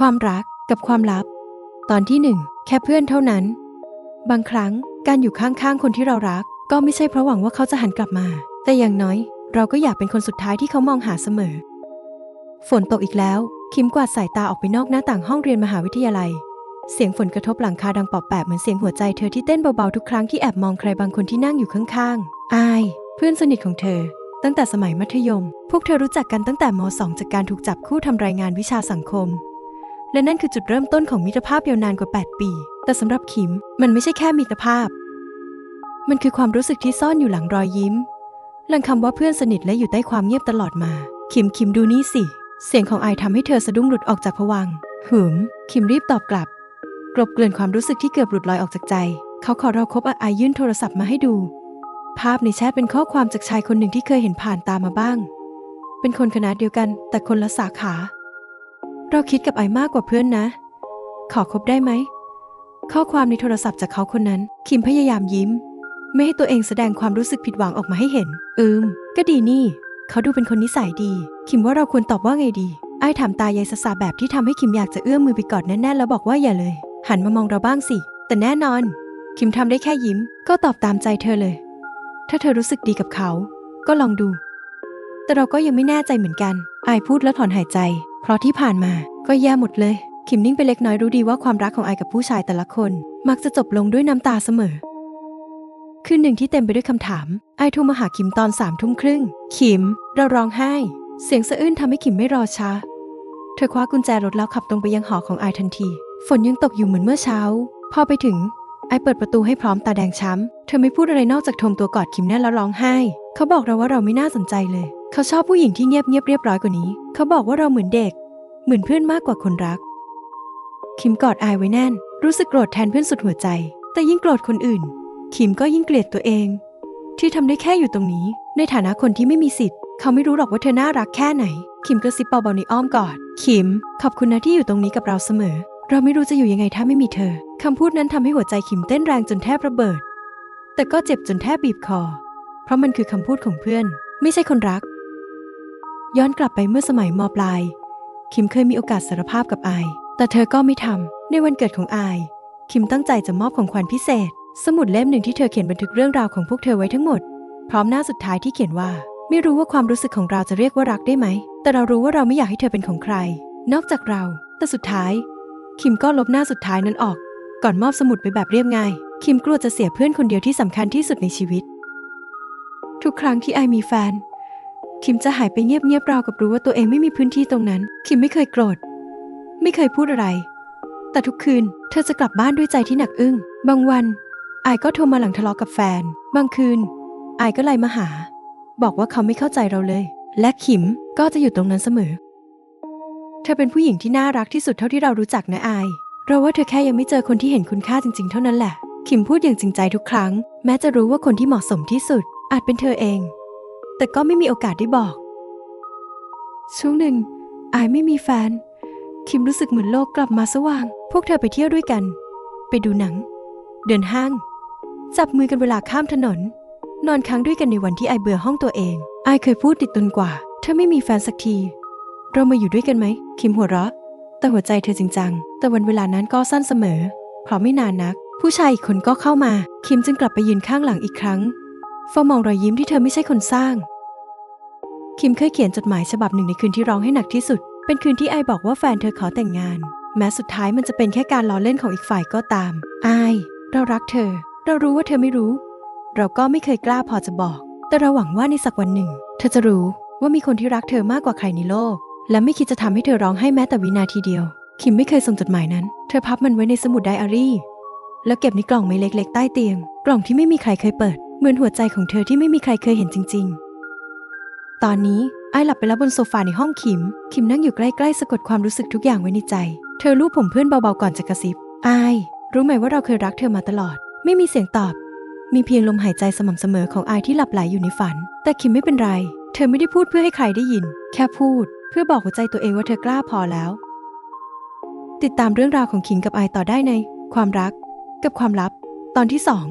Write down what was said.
ความรักกับความลับ ตอนที่หนึ่งแค่เพื่อนเท่านั้น บางครั้งการอยู่ข้างๆคนที่เรารัก ก็ไม่ใช่เพราะหวังว่าเขาจะหันกลับมา แต่อย่างน้อย เราก็อยากเป็นคนสุดท้ายที่เขามองหาเสมอ ฝนตกอีกแล้ว คิมกวาดสายตาออกไปนอกหน้าต่างห้องเรียนมหาวิทยาลัย เสียงฝนกระทบหลังคาดังปอบแปบเหมือนเสียงหัวใจเธอที่เต้นเบาๆทุกครั้งที่แอบมองใครบางคนที่นั่งอยู่ข้างๆ อาย เพื่อนสนิทของเธอ ตั้งแต่สมัยมัธยม พวกเธอรู้จักกันตั้งแต่ม .2 จากการถูกจับคู่ทำรายงานวิชาสังคม และนั่นคือจุดเริ่มต้นของมิตรภาพยาวนานกว่า 8 ปี แต่สำหรับคิมมันไม่ใช่แค่มิตรภาพ มันคือความรู้สึกที่ซ่อนอยู่หลังรอยยิ้ม หลังคำว่าเพื่อนสนิทและอยู่ใต้ความเงียบตลอดมาคิมคิมดูนี่สิ เสียงของไอทำให้เธอสะดุ้งหลุดออกจากผวังหืมคิมรีบตอบกลับ กลบเกลื่อนความรู้สึกที่เกือบหลุดลอยออกจากใจ เขาขอเราคบไอยื่นโทรศัพท์มาให้ดู ภาพในแชทเป็นข้อความจากชายคนหนึ่งที่เคยเห็นผ่านตามาบ้าง เป็นคนคณะเดียวกัน แต่คนละสาขา เราคิดกับไอมากกว่าเพื่อนนะ ขอคบได้ไหม ข้อความในโทรศัพท์จากเขาคนนั้น คิมพยายามยิ้ม ไม่ให้ตัวเองแสดงความรู้สึกผิดหวังออกมาให้เห็น อืม ก็ดีนี่ เขาดูเป็นคนนิสัยดี คิมว่าเราควรตอบว่าไงดี ไอ้ถามตายายสสาแบบที่ทำให้คิมอยากจะเอื้อมมือไปกอดแน่นๆแล้วบอกว่าอย่าเลย หันมามองเราบ้างสิ แต่แน่นอน คิมทำได้แค่ยิ้ม ก็ตอบตามใจเธอเลย ถ้าเธอรู้สึกดีกับเขา ก็ลองดู แต่เราก็ยังไม่แน่ใจเหมือนกัน ไอพูดแล้วถอนหายใจ เพราะที่ผ่านมาก็แย่หมดเลย คิมนิ่งไปเล็กน้อยรู้ดีว่าความรักของไอกับผู้ชายแต่ละคน มักจะจบลงด้วยน้ำตาเสมอ คืนหนึ่งที่เต็มไปด้วยคำถาม ไอโทรมาหาคิมตอนสามทุ่มครึ่ง คิม เราร้องไห้ เสียงสะอื้นทำให้คิมไม่รอช้า เธอคว้ากุญแจรถแล้วขับตรงไปยังหอของไอทันที ฝนยังตกอยู่เหมือนเมื่อเช้า พอไปถึงไอเปิดประตูให้พร้อมตาแดงช้ำ เธอไม่พูดอะไรนอกจากทมตัวกอดคิมแน่นแล้วร้องไห้ เขาบอกเราว่าเราไม่น่าสนใจเลย เขาชอบผู้หญิงที่เงียบเงียบเรียบร้อยกว่านี้ เขาบอกว่าเราเหมือนเด็ก เหมือนเพื่อนมากกว่าคนรัก คิมกอดอายไว้แน่น รู้สึกโกรธแทนเพื่อนสุดหัวใจ แต่ยิ่งโกรธคนอื่น คิมก็ยิ่งเกลียดตัวเอง ที่ทำได้แค่อยู่ตรงนี้ ในฐานะคนที่ไม่มีสิทธิ์ เขาไม่รู้หรอกว่าเธอน่ารักแค่ไหน คิมกระซิบเบาๆในอ้อมกอด คิม ขอบคุณนะที่อยู่ตรงนี้กับเราเสมอ เราไม่รู้จะอยู่ยังไงถ้าไม่มีเธอคำพูดนั้นทำให้หัวใจคิมเต้นแรงจนแทบระเบิด แต่ก็เจ็บจนแทบบีบคอ เพราะมันคือคำพูดของเพื่อน ไม่ใช่คนรัก ย้อนกลับไปเมื่อสมัยมปลาย คิมเคยมีโอกาสสารภาพกับอายแต่เธอก็ไม่ทำในวันเกิดของอายคิมตั้งใจจะมอบของขวัญพิเศษ สมุดเล่มหนึ่งที่เธอเขียนบันทึกเรื่องราวของพวกเธอไว้ทั้งหมด พร้อมหน้าสุดท้ายที่เขียนว่า ไม่รู้ว่าความรู้สึกของเราจะเรียกว่ารักได้ไหม แต่เรารู้ว่าเราไม่อยากให้เธอเป็นของใคร นอกจากเรา แต่สุดท้าย คิมก็ลบหน้าสุดท้ายนั้นออก ก่อนมอบสมุดไปแบบเรียบง่าย คิมกลัวจะเสียเพื่อนคนเดียวที่สำคัญที่สุดในชีวิต ทุกครั้งที่ไอมีแฟน คิมจะหายไปเงียบๆราวกับรู้ว่าตัวเองไม่มีพื้นที่ตรงนั้น คิมไม่เคยโกรธ ไม่เคยพูดอะไร แต่ทุกคืนเธอจะกลับบ้านด้วยใจที่หนักอึ้ง บางวันไอก็โทรมาหลังทะเลาะกับแฟน บางคืนไอก็ไลน์มาหา บอกว่าเขาไม่เข้าใจเราเลย และคิมก็จะอยู่ตรงนั้นเสมอ เธอเป็นผู้หญิงที่น่ารักที่สุดเท่าที่เรารู้จักนะไอเราว่าเธอแค่ยังไม่เจอคนที่เห็นคุณค่าจริง ๆ เท่านั้นแหละคิมพูดอย่างจริงใจทุกครั้ง แม้จะรู้ว่าคนที่เหมาะสมที่สุด อาจเป็นเธอเอง แต่ก็ไม่มีโอกาสได้บอก ช่วงหนึ่งอายไม่มีแฟน คิมรู้สึกเหมือนโลกกลับมาสว่าง พวกเธอไปเที่ยวด้วยกัน ไปดูหนัง เดินห้าง จับมือกันเวลาข้ามถนน นอนค้างด้วยกันในวันที่ไอเบื่อห้องตัวเองไอายเคยพูดติดตนกว่าเธอไม่มีแฟนสักที เรามาอยู่ด้วยกันไหม คิมหัวเราะ แต่หัวใจเธอจริงจัง แต่วันเวลานั้นก็สั้นเสมอ เพราะไม่นานนัก ผู้ชายอีกคนก็เข้ามา คิมจึงกลับไปยืนข้างหลังอีกครั้ง เฝ้ามองรอยยิ้มที่เธอไม่ใช่คนสร้าง คิมเคยเขียนจดหมายฉบับหนึ่งในคืนที่ร้องให้หนักที่สุด เป็นคืนที่ไอบอกว่าแฟนเธอขอแต่งงาน แม้สุดท้ายมันจะเป็นแค่การล้อเล่นของอีกฝ่ายก็ตามไอเรารักเธอ เรารู้ว่าเธอไม่รู้ เราก็ไม่เคยกล้าพอจะบอก แต่เราหวังว่าในสักวันหนึ่ง เธอจะรู้ว่ามีคนที่รักเธอมากกว่าใครในโลก และไม่คิดจะทำให้เธอร้องไห้แม้แต่วินาทีเดียว คิมไม่เคยส่งจดหมายนั้น เธอพับมันไว้ในสมุดไดอารี่ แล้วเก็บในกล่องไม้เล็ก ๆ ใต้เตียง กล่องที่ไม่มีใครเคยเปิด มือนหัวใจของเธอที่ไม่มีใครเคยเห็นจริง ๆ ตอนนี้ไอหลับไปแล้วบนโซฟาในห้องคิม คิมนั่งอยู่ใกล้ๆสะกดความรู้สึกทุกอย่างไว้ในใจ เธอลูบผมเพื่อนเบาๆก่อนจะกระซิบไอรู้ไหมว่าเราเคยรักเธอมาตลอด ไม่มีเสียงตอบ มีเพียงลมหายใจสม่ำเสมอของไอที่หลับไหลอยู่ในฝัน แต่คิมไม่เป็นไร เธอไม่ได้พูดเพื่อให้ใครได้ยิน แค่พูด เพื่อบอกหัวใจตัวเองว่าเธอกล้าพอแล้ว ติดตามเรื่องราวของคิงกับไอต่อได้ใน ความรัก กับความลับ ตอนที่สอง